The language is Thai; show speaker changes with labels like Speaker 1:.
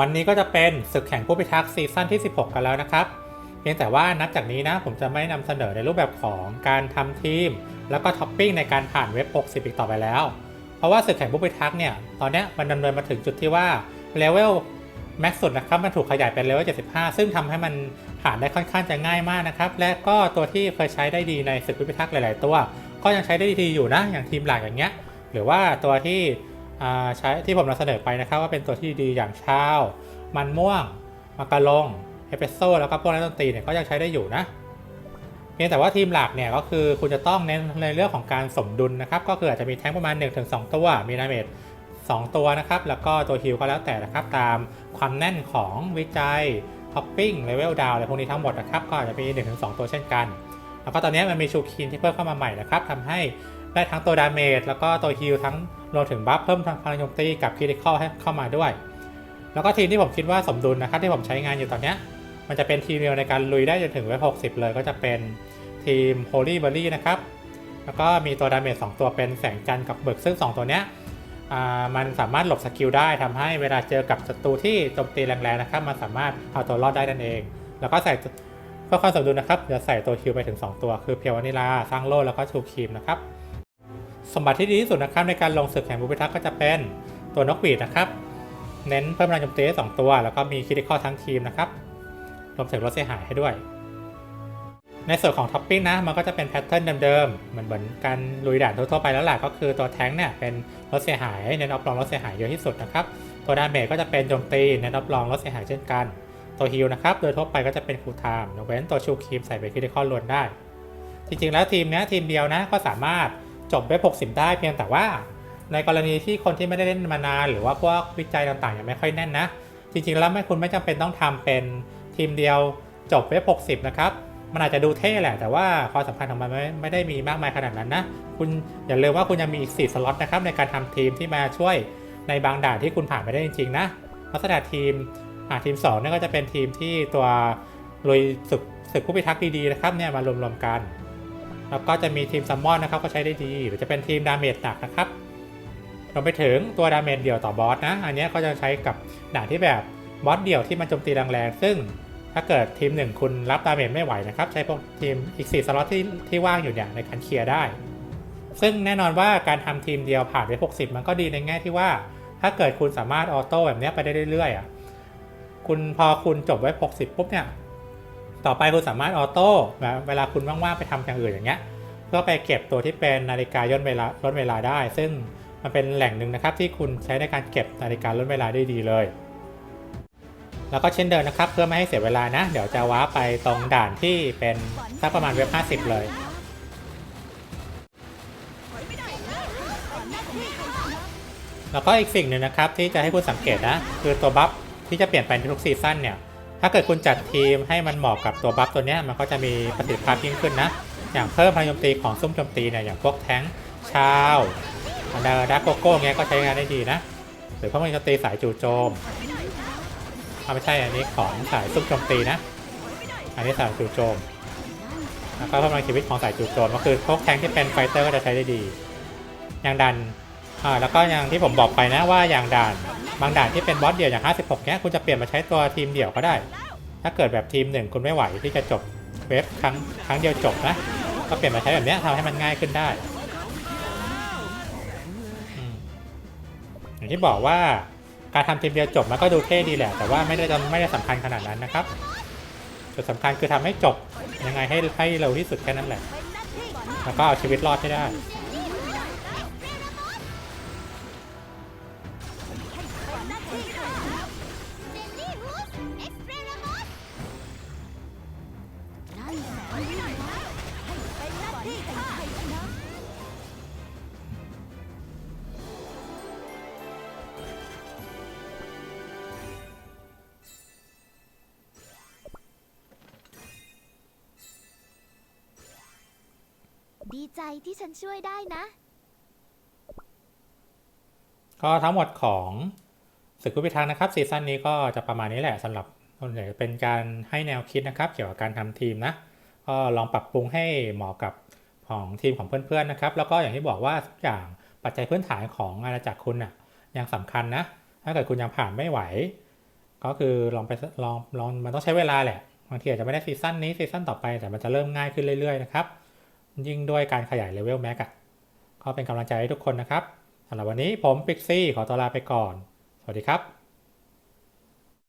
Speaker 1: วันนี้ก็จะเป็นศึกแข่งผู้พิทักษ์ซีซั่นที่ 16 กันแล้วนะครับ เพียงแต่ว่านับจากนี้นะผมจะไม่นำเสนอในรูปแบบของการทำทีม แล้วก็ท็อปปิ้งในการผ่านเว็บ 60 อีกต่อไปแล้ว เพราะว่าศึกแข่งผู้พิทักษ์เนี่ยตอนนี้มันดำเนินมาถึงจุดที่ว่าเลเวลแม็กซ์สุดนะครับมันถูกขยายเป็นเลเวล 75 ซึ่งทำให้มันผ่านได้ค่อนข้างจะง่ายมากนะครับ และก็ตัวที่เคยใช้ได้ดีในศึกผู้พิทักษ์หลาย ๆ ตัว ก็ยังใช้ได้ดีอยู่นะอย่างทีมหลักอย่างเงี้ยหรือว่าตัวที่ ใช้ที่ผมนำเสนอไปนะครับว่าเป็นตัวที่ดีอย่างชาว มันม่วงมาการงเอสเปรสโซ่แล้วก็พวกนักดนตรีเนี่ยก็ยังใช้ได้อยู่นะเพียงแต่ว่าทีมหลักเนี่ยก็คือคุณจะต้องเน้นในเรื่องของการสมดุลนะครับ ก็คืออาจจะมีแท้งประมาณ 1-2 ตัว มีดาเมจ2ตัวนะครับ แล้วก็ตัวฮิลก็แล้วแต่นะครับ ตามความแน่นของวิจัยท็อปปิ้งเลเวลดาวอะไรพวกนี้ทั้งหมดนะครับ ก็อาจจะมี 1-2 ตัวเช่นกัน แล้วก็ตอนนี้มันมีชูคินที่เพิ่มเข้ามาใหม่นะครับทำให้ ได้ทั้งตัวดาเมจแล้วก็ตัวฮิลทั้งรวมถึงบัฟเพิ่มทางพลังโจมตีกับคริติคอลให้เข้ามาด้วย แล้วก็ทีมที่ผมคิดว่าสมดุลนะครับที่ผมใช้งานอยู่ตอนนี้มันจะเป็นทีมเดียวในการลุยได้จนถึงเวฟ60 เลยก็จะเป็นทีม Holy b e r r y นะครับ แล้วก็มีตัวดาเมจ2ตัวเป็นแสงจันทร์กับเบิกซึ่ง 2 ตัวเนี้ยมันสามารถหลบสกิลได้ทำให้เวลาเจอกับศัตรูที่โจมตีแรงๆนะครับ มันสามารถเอาตัวรอดได้นั่นเอง แล้วก็ใส่เพื่อความสมดุลนะครับจะใส่ตัวคิวไปถึง 2 ตัว คือเพียววานิลาสร้างโลแล้วก็ชูครีมนะครับ สมบัติที่ดีที่สุดนะครับในการลงศึกแห่งบุพิทักษ์ก็จะเป็นตัวนกหวีดนะครับ เน้นเพิ่มพลังโจมตีสองตัว แล้วก็มีคิด i คอทั้งทีมนะครับ รวมถึงลดเสียหายให้ด้วย ในส่วนของท็อปปิ้งนะ มันก็จะเป็นแพทเทิร์นเดิมๆเหมือนเหมือนการลุยด่านทั่วๆไปแล้วแหละก็คือตัวแท้งเนี่ยเป็นลดเสียหายเน้นอัพรองลดเสียหายเยอะที่สุดนะครับตัวดาเมจก็จะเป็นโจมตีเน้นอัพรองลดเสียหายเช่นกัน ตัวฮิลนะครับโดยทั่วไปก็จะเป็นคูลไทม์ยกเว้นตัวชูครีมใส่ไปคิด i คอล้วนได้ จริงๆแล้วทีมนี้ทีมเดียวนะก็สามารถ จบเว็บ60 ได้เพียงแต่ว่า ในกรณีที่คนที่ไม่ได้เล่นมานาน หรือว่าพวกวิจัยต่างๆยังไม่ค่อยแน่นนะ จริงๆแล้วไม่คุณไม่จำเป็นต้องทำเป็นทีมเดียวจบเว็บ60 นะครับ มันอาจจะดูเท่แหละ แต่ว่าความสำคัญของมันไม่ไม่ได้มีมากมายขนาดนั้นนะ คุณอย่าลืมว่าคุณยังมีอีก 4 สล็อตนะครับในการทำทีมที่มาช่วยในบางด่านที่คุณผ่านไม่ได้จริงๆนะลักษณะทีมทีม2นี่ก็จะเป็นทีมที่ตัวลุยศึกศึกผู้พิทักษ์ดีๆนะครับเนี่ยมารวมๆกัน แล้วก็จะมีทีมซัมมอนนะครับก็ใช้ได้ดี หรือจะเป็นทีมดาเมจหนักนะครับรวมไปถึงตัวดาเมจเดี่ยวต่อบอสนะ อันนี้ก็จะใช้กับด่านที่แบบบอสเดี่ยวที่มันโจมตีแรงๆ ซึ่งถ้าเกิดทีมหนึ่งคุณรับดาเมจไม่ไหวนะครับ ใช้พวกทีมอีก 4 สล็อตที่ที่ว่างอยู่เนี่ยในการเคลียร์ได้ ซึ่งแน่นอนว่าการทำทีมเดียวผ่านไป 60 มันก็ดีในแง่ที่ว่า ถ้าเกิดคุณสามารถออโต้แบบนี้ไปได้เรื่อยๆอะคุณพอคุณจบไว้ 60 ปุ๊บเนี่ย ต่อไปคุณสามารถออโต้แบบเวลาคุณว่างๆไปทำอย่างอื่นอย่างเงี้ยเพื่อไปเก็บตัวที่เป็นนาฬิกาย่นเวลาลดเวลาได้ ซึ่งมันเป็นแหล่งหนึ่งนะครับที่คุณใช้ในการเก็บนาฬิกาลดเวลาได้ดีเลย แล้วก็เช่นเดิมนะครับ เพื่อไม่ให้เสียเวลานะ เดี๋ยวจะว้าไปตรงด่านที่เป็นสักประมาณเว็บ 50 เลยแล้วก็อีกสิ่งหนึ่งนะครับที่จะให้คุณสังเกตนะ คือตัวบัฟที่จะเปลี่ยนไปในทุกซีซั่นเนี่ย ถ้าเกิดคุณจัดทีมให้มันเหมาะกับตัวบัฟตัวนี้มันก็จะมีประสิทธิภาพยิ่งขึ้นนะ อย่างเพิ่มพลังโจมตีของซุ้มโจมตีเนี่ยอย่างพวกแท้งชาวดาดักโกโก้เงี้ยก็ใช้งานได้ดีนะ หรือพวกมันโจมตีสายจู่โจมเอาไม่ใช่อันนี้ของสายซุ้มโจมตีนะ อันนี้สายจู่โจมแล้วก็เพิ่มพลังชีวิตของสายจู่โจมก็คือพวกแท้งที่เป็นไฟเตอร์ก็จะใช้ได้ดี อย่างดัน อ่าแล้วก็อย่างที่ผมบอกไปนะว่าอย่างด่านบางด่านที่เป็นบอสเดี่ยวอย่าง 56 เนี้ยคุณจะเปลี่ยนมาใช้ตัวทีมเดี่ยวก็ได้ ถ้าเกิดแบบทีมหนึ่งคุณไม่ไหวที่จะจบเว็บครั้งครั้งเดียวจบนะก็เปลี่ยนมาใช้แบบเนี้ยทำให้มันง่ายขึ้นได้อย่างที่บอกว่าการทำทีมเดียวจบมันก็ดูเท่ดีแหละ แต่ว่าไม่ได้จะไม่ได้สำคัญขนาดนั้นนะครับจุดสำคัญคือทำให้จบยังไงให้ให้เร็วที่สุดแค่นั้นแหละ แล้วก็เอาชีวิตรอดให้ได้
Speaker 2: ดีใจที่ฉันช่วยได้นะ
Speaker 1: ก็ทั้งหมดของศึกผู้พิทักษ์นะครับซีซั่นนี้ก็จะประมาณนี้แหละสำหรับส่วนใหญ่เป็นการให้แนวคิดนะครับ เกี่ยวกับการทำทีมนะก็ลองปรับปรุงให้เหมาะกับของทีมของเพื่อนๆนะครับ แล้วก็อย่างที่บอกว่าทุกอย่างปัจจัยพื้นฐานของอาณาจักรคุณน่ะยังสำคัญนะ ถ้าเกิดคุณยังผ่านไม่ไหว ก็คือลองไปลองลองมันต้องใช้เวลาแหละบางทีอาจจะไม่ได้ซีซั่นนี้ซีซั่นต่อไปแต่มันจะเริ่มง่ายขึ้นเรื่อยๆนะครับ ยิ่งด้วยการขยายเลเวลแม็กอะก็เป็นกำลังใจให้ทุกคนนะครับสำหรับวันนี้ผมปิกซี่ขอตัวลาไปก่อน สวัสดีครับ